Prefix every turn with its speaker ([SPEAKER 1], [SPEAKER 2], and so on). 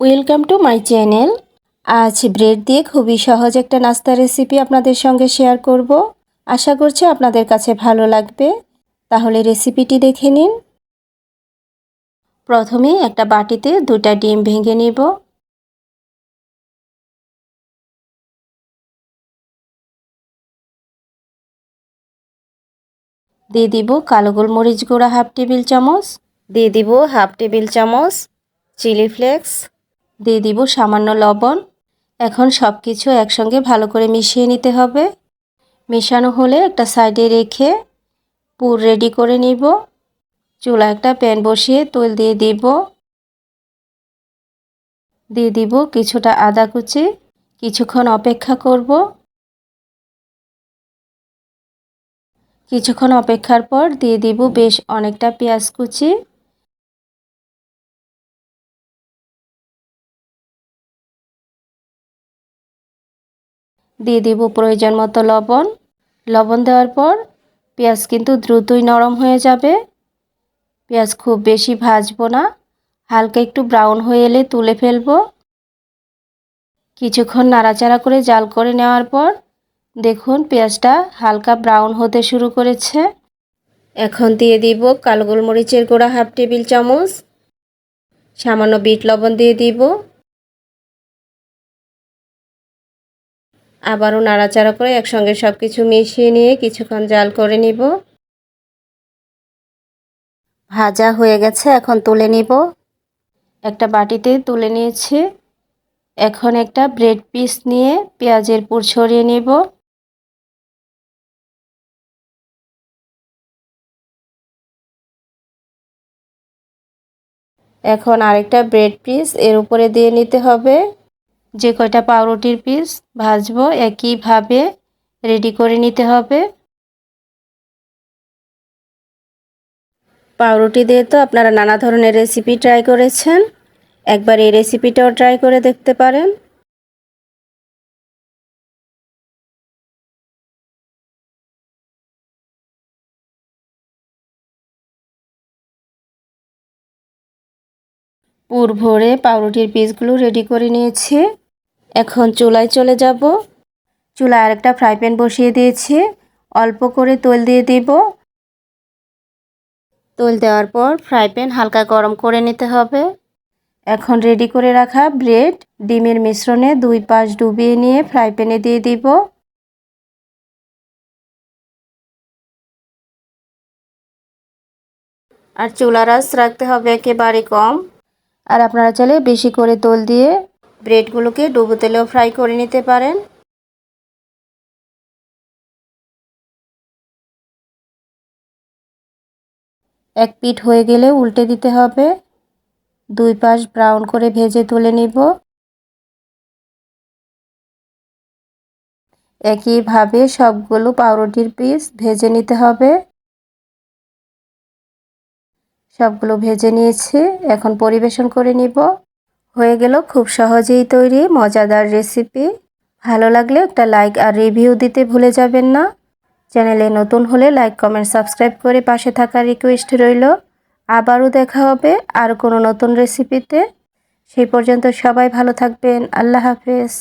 [SPEAKER 1] Welcome to my channel আজ bread দিয়ে খুবই সহজ একটা নাস্তা রেসিপি আপনাদের সঙ্গে শেয়ার করব। আশা করছি আপনাদের কাছে ভালো লাগবে। তাহলে রেসিপিটি দেখে নিন। প্রথমে একটা বাটিতে দুটা ডিম ভেঙে নিব। দিয়ে দিব কালো গোলমরিচ গুঁড়া হাফ টেবিল চামচ। দিয়ে দিব হাফ টেবিল চামচ চিলি ফ্লেক্স। দিয়ে দিব সামান্য লবণ। এখন সব কিছু একসঙ্গে ভালো করে মিশিয়ে নিতে হবে। মেশানো হলে একটা সাইডে রেখে পুর রেডি করে নিব। চুলা একটা প্যান বসিয়ে তেল দিয়ে দিব। দিয়ে দিব কিছুটা আদা কুচি। কিছুক্ষণ অপেক্ষা করব। কিছুক্ষণ অপেক্ষার পর দিয়ে দিব বেশ অনেকটা পেঁয়াজ কুচি। দিয়ে দিব প্রয়োজন মতো লবণ। লবণ দেওয়ার পর পেঁয়াজ কিন্তু দ্রুতই নরম হয়ে যাবে। পেঁয়াজ খুব বেশি ভাজবো না। হালকা একটু ব্রাউন হয়ে এলে তুলে ফেলব। কিছুক্ষণ নাড়াচাড়া করে জাল করে নেওয়ার পর দেখুন পেঁয়াজটা হালকা ব্রাউন হতে শুরু করেছে। এখন দিয়ে দিব কালো গোলমরিচের গোড়া হাফ টেবিল চামচ। সামান্য বিট লবণ দিয়ে দিব। আবারও নাড়াচাড়া করে একসঙ্গে সব কিছু মিশিয়ে নিয়ে কিছুক্ষণ জাল করে নিব। ভাজা হয়ে গেছে, এখন তুলে নিব। একটা বাটিতে তুলে নিয়েছি। এখন একটা ব্রেড পিস নিয়ে পেঁয়াজের পুর ছড়িয়ে নিব। এখন আরেকটা ব্রেড পিস এর উপরে দিয়ে নিতে হবে। যে কয়টা পাউরুটির পিস ভাজবো একইভাবে রেডি করে নিতে হবে। পাউরুটি দিয়ে তো আপনারা নানা ধরনের রেসিপি ট্রাই করেছেন। একবার এই রেসিপিটাও ট্রাই করে দেখতে পারেন। পুর ভরে পাউরুটির পিসগুলো রেডি করে নিয়েছি। এখন চুলায় চলে যাব। চুলায় আরেকটা ফ্রাই প্যান বসিয়ে দিয়েছি। অল্প করে তেল দিয়ে দিব। তেল দেওয়ার পর ফ্রাই প্যান হালকা গরম করে নিতে হবে। এখন রেডি করে রাখা ব্রেড, ডিমের মিশ্রণে দুই পাশ ডুবিয়ে নিয়ে ফ্রাই প্যানে দিয়ে দিব। আর চুলার আঁচ রাখতে হবে একেবারে কম। আর আপনারা চাইলে বেশি করে তোল দিয়ে ব্রেডগুলোকে ডুবো তেলেও ফ্রাই করে নিতে পারেন। এক পিঠ হয়ে গেলে উল্টে দিতে হবে। দুই পাশ ব্রাউন করে ভেজে তুলে নিব। একইভাবে সবগুলো পাউরুটির পিস ভেজে নিতে হবে। সবগুলো ভেজে নিয়েছি, এখন পরিবেশন করে নিব। হয়ে গেল খুব সহজেই তৈরি মজাদার রেসিপি। ভালো লাগলে একটা লাইক আর রিভিউ দিতে ভুলে যাবেন না। চ্যানেলে নতুন হলে লাইক, কমেন্ট, সাবস্ক্রাইব করে পাশে থাকার রিকোয়েস্ট রইল। আবারও দেখা হবে আর কোনো নতুন রেসিপিতে। সেই পর্যন্ত সবাই ভালো থাকবেন। আল্লাহ হাফেজ।